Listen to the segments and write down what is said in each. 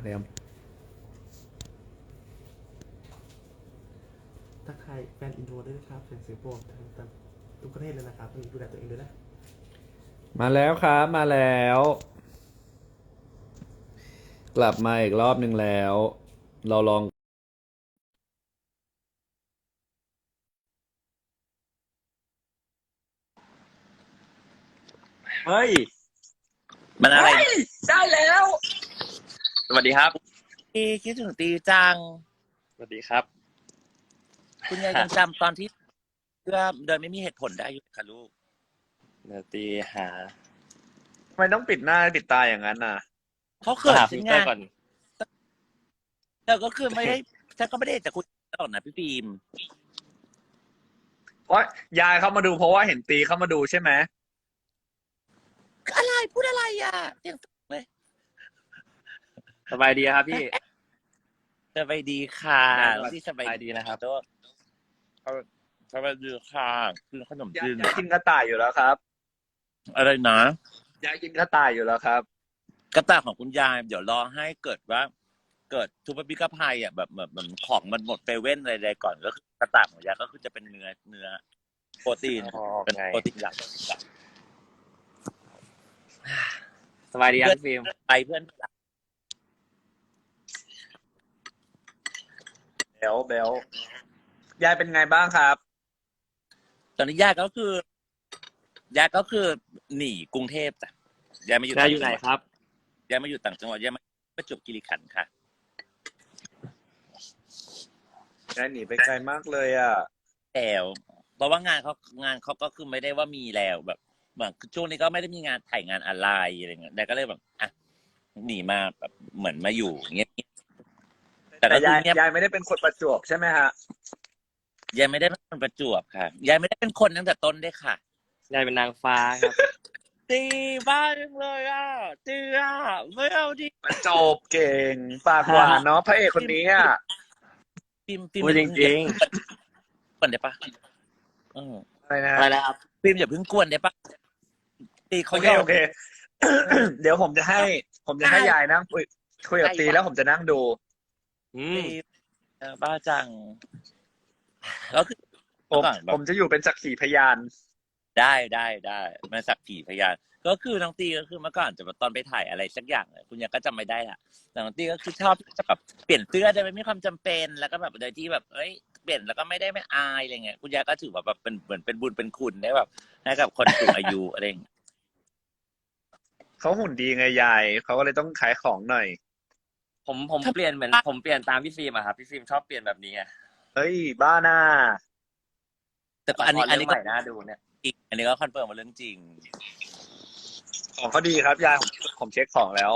อะไรครับทักทายแฟนอินโทรด้วยนะครับเสียงสิงคโปร์ทั้งทุกประเทศเลยนะครับต้องดูแลตัวเองด้วยนะมาแล้วครับมาแล้ว กลับมาอีกรอบหนึ่งแล้ว เราลองเฮ้ย มันอะไร ได้แล้ว สวัสดีครับ ตีคิดถึงตีจัง สวัสดีครับ คุณยายยังจำตอนที่เพื่อเดินไม่มีเหตุผลได้อยู่ค่ะลูก เดี๋ยวตีหาทำไมต้องปิดหน้าปิดตาอย่างนั้นน่ะเขาเขินหาฉัฟินลไงเตอร์ก่อนแต่ก็คือไม่ได้ฉันก็ไม่ได้จะคุยตลอดนะพี่ฟิล์มเพราะยายเข้ามาดูเพราะว่าเห็นตีเข้ามาดูใช่ไหมอะไรพูดอะไรอะเสียง สูงเลยสบายดีครับพี่สบายดีค่ะได้ครับที่สบายสบายดีนะครับโต๊ะสบายดีค่ะกินขนมยายจีนยายกินกระต่ายอยู่แล้วครับ อะไรนะยายกินกระต่ายอยู่แล้วครับ กระต่ายของคุณยาย เดี๋ยวรอให้เกิดว่า เกิดทุบปิกภัยอะแบบแบบแบบของมันหมดไปเว้นอะไรๆก่อนก็คือกระต่ายของยายก็คือจะเป็นเนื้อเนื้อ โปรตีนอ๋อเป็นไงโปรตีนหลักสบายดีครับพี่ฟิล์มไปเพื่อน บลเบลยายเป็นไงบ้างครับ ตอนนี้ยายก็คือยายก็คือหนีกรุงเทพจ้ะยายมาอยู่ยายอยู่ไหนครับยายมาอยู่ต่างจังหวัดยายมาประจวบคีรีขันธ์ค่ะยายหนีไปไกลมากเลยอะแล้วเพราะว่างานเขางานเขาก็คือไม่ได้ว่ามีแล้วแบบเหมือนช่วงนี้ก็ไม่ได้มีงานถ่ายงานอะไรอะไรเงี้ยยายก็เลยแบบอะหนีมาแบบเหมือนมาอยู่เงี้ย แต่แต่ก็คืยายอเงียบยายไม่ได้เป็นคนประจวบใช่ไหมฮะยายไม่ได้เป็นคนประจวบค่ะยายไม่ได้เป็นคนตั้งแต่ต้นด้วยค่ะยายเป็นนางฟ้าครับ ตีบ้าจังเลยอะตีอะไม่เอาดิ ประจบเก่งปากหวานเนาะพระเอกคนนี้อะฟิล์มฟิล์มพูดจริงกวนได้ปะเอออะไรนะอะไรนะครับ ฟิล์มอย่าเพิ่งกวนได้ปะตีโอเขาเคยอมโอเค เดี๋ยวผมจะให้ ผมจะให้ยายนั่งคุยคุยกับตีแล้วผมจะนั่งดู อืมตีเออบ้าจัง แล้วคือผมก่อนแบบผมจะอยู่เป็นสักขีพยาน ได้ได้ได้มาสักผีพยาน ก็คือน้องตีก็คือเมื่อก่อนจะแบบตอนไปถ่ายอะไรสักอย่างเนี่ยคุณยายก็จำไม่ได้ละแต่น้องตีก็คือชอบจะแบบเปลี่ยนเสื้อโดยไม่มีความจำเป็นแล้วก็แบบโดยที่แบบเอ้ยเปลี่ยนแล้วก็ไม่ได้ไม่อายอะไรเงี้ยคุณยายก็ถือว่าแบบเป็นเหมือนเป็นบุญเป็นคุณได้แบบให้กับคนสูงอายุอะไรอย่างเงี้ย เขาหุ่นดีไงยาย เขาก็เลยต้องขายของหน่อย ผมผมเปลี่ยนเหมือนผมเปลี่ยนตามพี่ฟิล์มอะครับพี่ฟิล์มชอบเปลี่ยนแบบนี้ไงเฮ้ย บ้าหน้าแต่ก็อันนี้ละครอันนี้เรื่ก็งใหม่น่าดูเนี่ยจริงอันนี้ก็คอนเฟิร์มมาเรื่องจริง ของเขาดีครับยายผมผมเช็คของแล้ว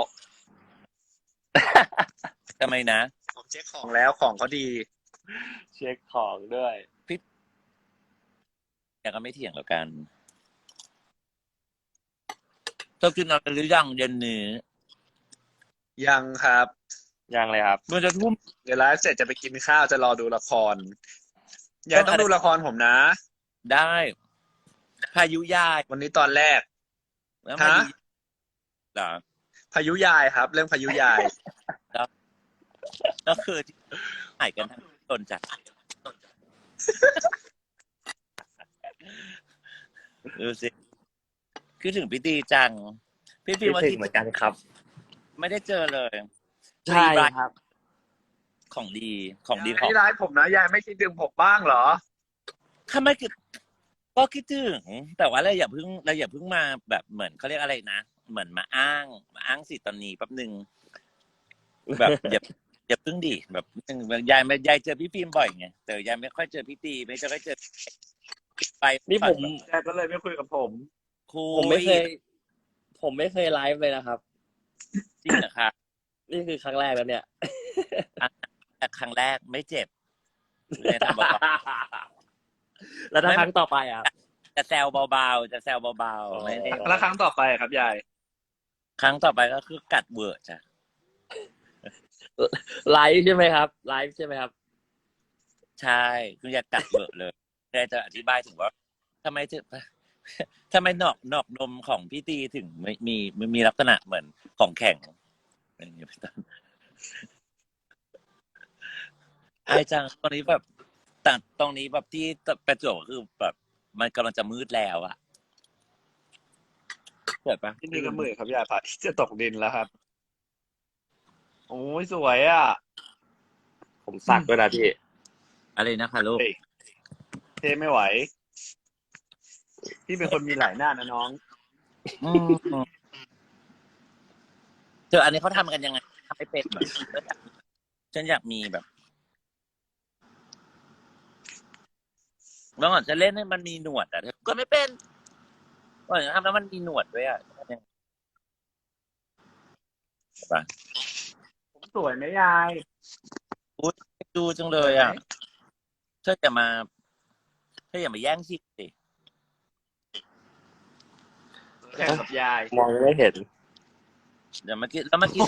ทำไมนะ ผมเช็คของแล้วของเขาดี เช็คของด้วยแต่ก็ไม่เถียงแล้วกันเธอกินอะไรหรือยังเย็นนี้ยังครับ ยังเลยครับมันจะทุ่มเดี๋ยวไลฟ์เสร็จจะไปกินข้าวจะรอดูละครยายต้องดูละครผมนะ ได้พายุยายวันนี้ตอนแรกแล้วพายุฮะเหรอพายุยายครับ เรื่องพายุยาย ก็คือที่หายกันทั้งตนจ้ะดูสิคือถึงพี่ตีจัง พี่ฟิล์มว่าคิดถึที่งเหมือนกันครับ ไม่ได้เจอเลย ใช่ครับ ของดีของดียายของที่ไลฟ์ผมนะยายไม่คิดถึงผมบ้างเหรอถ้าไม่คิดก็คิดถึงแต่ว่าเราอย่าเพิ่งเราอย่าเพิ่งมาแบบเหมือนเขาเรียกอะไรนะเหมือนมาอ้างมาอ้างสิตอนนี้แป๊บหนึ่งแบบอย่าอย่าเพิ่งดิแบบยายไม่ยายเจอพี่ฟิล์มบ่อยไงแต่ยายไม่ค่อยเจอพี่ตีไม่ค่อยเจอไปนี่ผมยายก็เลยไม่คุยกับผมคุยผมไม่เคย ผมไม่เคยไลฟ์เลยนะครับจริงเหรอคะ นี่คือครั้งแรกแล้วเนี่ย แต่ครั้งแรกไม่เจ็บเลยทำเบาแล้วถ้าครั้งต่อไปอะๆจะแซวเบาๆ จะแซวเบาอ๋อๆไม่ได้แล้วครั้งต่อไปครับยาย ครั้งต่อไปก็คือกัดเวอร์จ้ะไลฟ์ใช่ไหมครับไลฟ์ใช่ไหมครับ ใช่คืออยากกัดเวอร์เลยแต่จะอธิบายถึงว่าทำไมถึงทำไมหนอกหนอกนมของพี่ตีถึงไม่มีมีมีลักษณะเหมือนของแข็ง อย่างนี้เป็นต้นไอจังตรงนี้แบบแต่ตรงนี้แบบที่ประจวบก็คือแบบ มันกำลังจะมืดแล้วอะเกิดปะที่นี่ก็มืดครับยายพระอาที่จะตกดินแล้วครับ โอ้ยสวยอะ ผมสักด้วยนะพี่อะไรนะคะลูกเฮ้ยเทไม่ไหว พี่เป็นคนมีหลายหน้านะน้อง อืมเธออันนี้เขาทำกันยังไงทำให้เป็นแบบฉันอยากมีแบบเมื่อก่อนจะเล่นให้มันมีหนวดอะเธอก็ไม่เป็นก่อนจะทำแล้วมันมีหนวดด้วยอะใช่ปะผมสวยไหมยาย ดูจังเลยอะเธออย่ามาเธออย่ามาแย่งชิดสิแข่งกับยาย มองไม่เห็น เดี๋ยวเมื่อกี้แล้วเมื่อกี้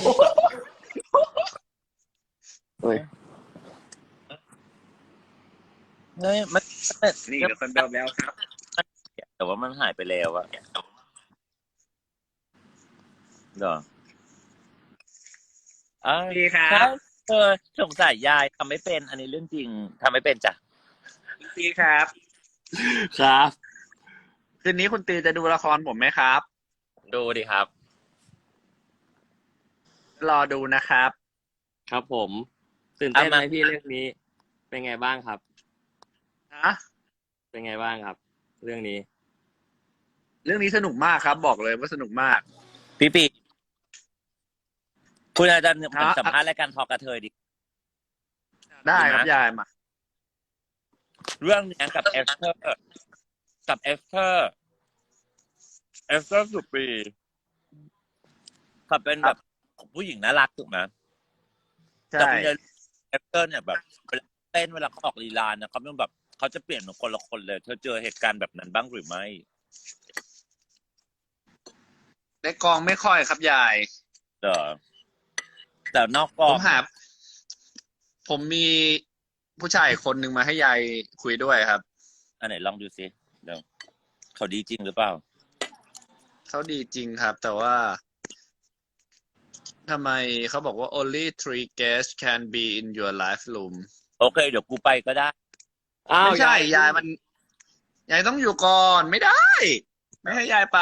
เฮ้ยเฮ้ยมันนี่เดี๋ยวคนแบบแล้วครับแต่ว่ามันหายไปแล้วอะเดี๋ยวอ่าพี่ครัครับบเออสงสัยยายทำไม่เป็น อันนี้เรื่องจริงทำไม่เป็นจ้ะพี่ครับ ครับ คืนนี้คุณตีจะดูละครผมไหมครับ ดูดิครับ รอดูนะครับ ครับผมตื่นเต้นไหมพี่เรื่องนี้ เป็นไงบ้างครับฮะเป็นไงบ้างครับ เรื่องนี้ เรื่องนี้สนุกมากครับ บอกเลยว่าสนุกมาก พี่ปีคุณอาจารย์ครับสัมภาษณ์รายการทอกระเทยดิ ได้ครับดีนะยายมา เรื่องเนี้ยกับเอสเธอร์กับเอสเธอร์เอสเธอร์สุดปีเขาเป็นแบบ ผู้หญิงน่ารักถูกไหมแต่ใช่ คุณยายเอสเตอร์เนี่ยแบบเวลาเต้นเวลาเขาออกลีลาเนี่ยเขาเป็นแบบเขาจะเปลี่ยนเป็นคนละคนเลย เธอเจอเหตุการณ์แบบนั้นบ้างหรือไม่ ในกองไม่ค่อยครับยาย เออแต่นอกกผองมหา ผมมีผู้ชายคนหนึ่งมาให้ยายคุยด้วยครับ อันไหนลองดูสิเดี๋ยวเขาดีจริงหรือเปล่า เขาดีจริงครับ แต่ว่า ทำไมเขาบอกว่า only three guests can be in your life room โอเค เดี๋ยวกูไปก็ได้อ้าวไม่ใช่ยายมันยายต้องอยู่ก่อนไม่ได้ ไม่ให้ยายไป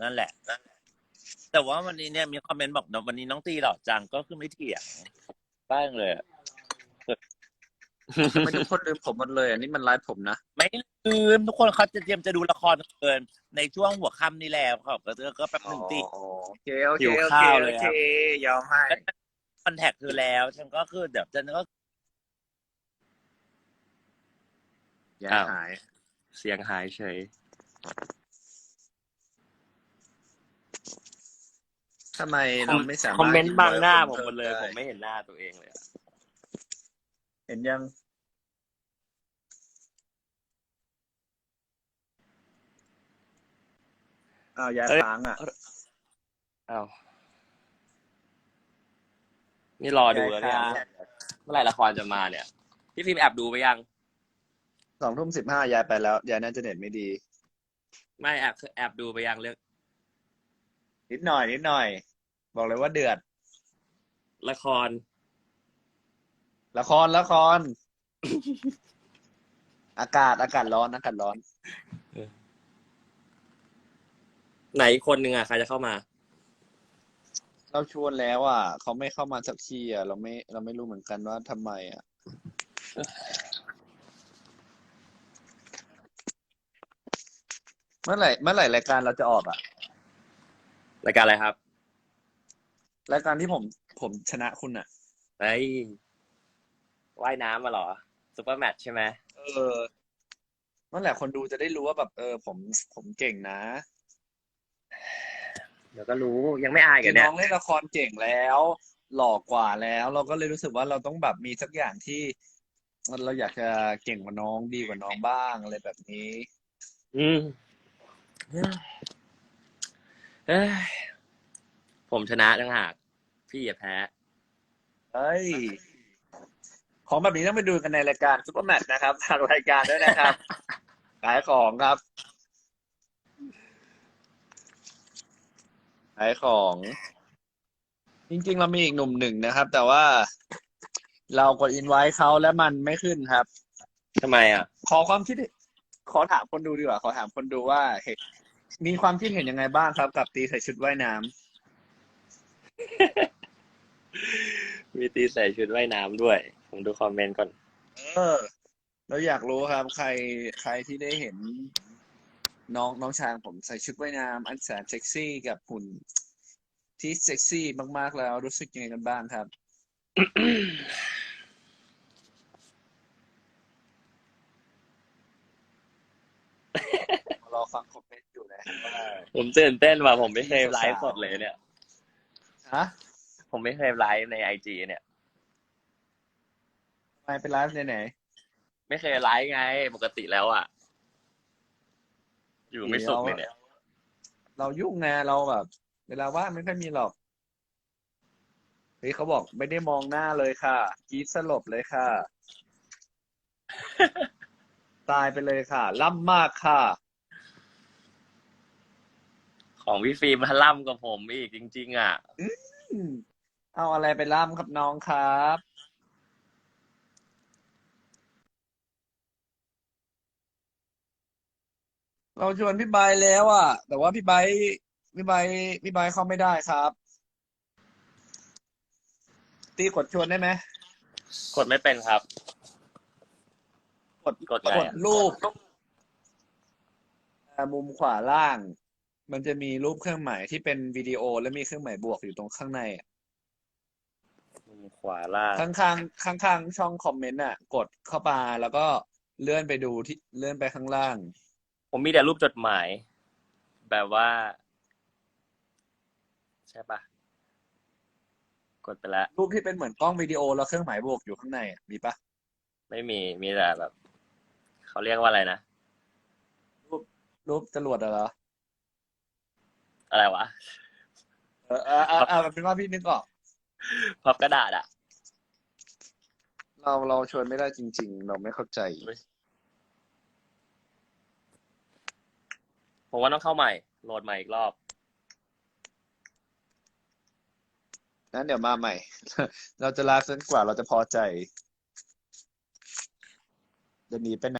นั่นแหละ แต่ว่าวันนี้เนี่ยมีคอมเมนต์บอกวันนี้น้องตีหล่อจังก็คือไม่เถียงบ้างเลยอะ ทำไมทุกคนลืมผมหมดเลย อันนี้มันไลฟ์ผมนะ ไม่ลืมทุกคนเขาจะเตรียมจะดูละครเกิน ในช่วงหัวค่ำนี่แล้วเขาก็ก็แป๊บหนึ่งตี อ๋อโอเคโอเคหิวโอข้าเควเลโอยครัเคบยอมให้คอนแทคเธอแล้ว ฉันก็คือเดี๋ยวฉันก็ยายหาย เสียงหายเฉย ทำไมเราไม่สามารถคอมเมนต์บังหน้าผมพิ่หมดเลยได้ผมไม่เห็นหน้าตัวเองเลยอะ เห็นยัง อ้าวยายค้างอะอ้าวนี่รอดูแล้วเนี่ยยายครับเมื่อไหร่ละครจะมาเนี่ย พี่ฟิล์มแอบดูไปยังสองทุ่มสิบห้ายายไปแล้ว ยายน่าจะเน็ตไม่ดี ไม่แอบแอบดูไปยังเรื่องนิดหน่อยนิดหน่อย บอกเลยว่าเดือด ละคร ละครละคร อากาศอากาศร้อนอากาศร้อน ไหนอีกคนนึงอะใครจะเข้ามา เราชวนแล้วอะเขาไม่เข้ามาสักทีอะ เราไม่เราไม่รู้เหมือนกันว่าทำไมอะ เมื่อไหร่เมื่อไหร่รายการเราจะออกอะ รายการอะไรครับรายการที่ผมผมชนะคุณอะ ไอ้ย ว่ายน้ำมาเหรอซูเปอร์แมทใช่ไหมเออเมื่อไหร่คนดูจะได้รู้ว่าแบบเออ ผมผมเก่งนะเดี๋ยวก็รู้ยังไม่อายกัคืนอเนี่น้ยองเล่นละครเก่งแล้ว หล่อกว่าแล้ว เราก็เลยรู้สึกว่าเราต้องแบบมีสักอย่างที่ เราอยากจะเก่งกว่าน้องดีกว่าน้องบ้างอะไรแบบนี้ อืมเอ้ยผมชนะต่างหากพี่อย่าแพ้เฮ้ย ของแบบนี้ต้องไปดูกันในรายการซุปเปอร์แมทนะครับทางรายการด้วยนะครับ ขายของครับขายของ จริง ๆ เรามีอีกหนุ่มหนึ่งนะครับ แต่ว่าเรากดอินไว้เขาแล้วมันไม่ขึ้นครับ ทำไมอะ ขอความคิดเห็นขอถามคนดูดีกว่า ขอถามคนดูว่าเห็นมีความคิดเห็นยังไงบ้างครับ กับตีใส่ชุดว่ายน้ำมีตีใส่ชุดว่ายน้ำด้วย ผมดูคอมเมนต์ก่อน เออเราอยากรู้ครับ ใครใครที่ได้เห็น น้องน้องชายของผมใส่ชุดว่ายน้ำอันแสนเซ็กซี่กับหุ่นที่เซ็กซี่มากๆแล้วรู้สึกยังไงกันบ้างครับ รอฟังคอมเมนต์อยู่นะว่าผมตื่นเต้นว่ะผมไม่เคยไลฟ์สดเลยเนี่ย ฮะผมไม่เคยไลฟ์ในไอจีเนี่ย ทำไมเป็นไลฟ์ไหนไม่เคยไลฟ์ไง ปกติแล้วอะ อยู่ไม่สุขเลยเนี่ย เรายุ่งไงเราแบบ เวลาว่างไม่ค่อยมีหรอกเฮ้ยเขาบอกไม่ได้มองหน้าเลยค่ะกรีดสลบเลยค่ะ ตายไปเลยค่ะ ล่ำมากค่ะ ของพี่ฟิล์มมันล่ำกว่าผมอีกจริง ๆ อะอืมเอาอะไรไปล่ำครับน้องครับ เราชวนพี่ใบร์ทแล้วอะ แต่ว่าพี่ใบร์ทพี่ใบร์ทพี่ใบร์ทเข้าไม่ได้ครับ ตีกดชวนได้ไหมกดไม่เป็นครับ กดกดไงกอะดรูปอ่ามุมขวาล่าง มันจะมีรูปเครื่องหมายที่เป็นวิดีโอและมีเครื่องหมายบวกอยู่ตรงข้างในอะมุมขวาล่างข้างข้างข้างข้างๆช่องคอมเมนต์อะ กดเข้าไปแล้วก็เลื่อนไปดูที่เลื่อนไปข้างล่าง ผมมีแต่รูปจดหมาย แบบว่า ใช่ปะกดไปแล้วรูปที่เป็นเหมือนกล้องวิดีโอแล้วเครื่องหมายบวกอยู่ข้างในอะมีปะไม่มีมีแต่แบบเขาเรียกว่าอะไรนะ รูปจรวดอะเหรออะไรวะเออเออเออเออเป็นว่าพี่นึกออก พับกระดาษอะเราเราชวนไม่ได้จริง ๆ เราไม่เข้าใจ ผมว่าต้องเข้าใหม่ โหลดใหม่อีกรอบนั้นเดี๋ยวมาใหม่ เราจะลาเส้นกว่าเราจะพอใจ เดี๋ยวหนีไปไหน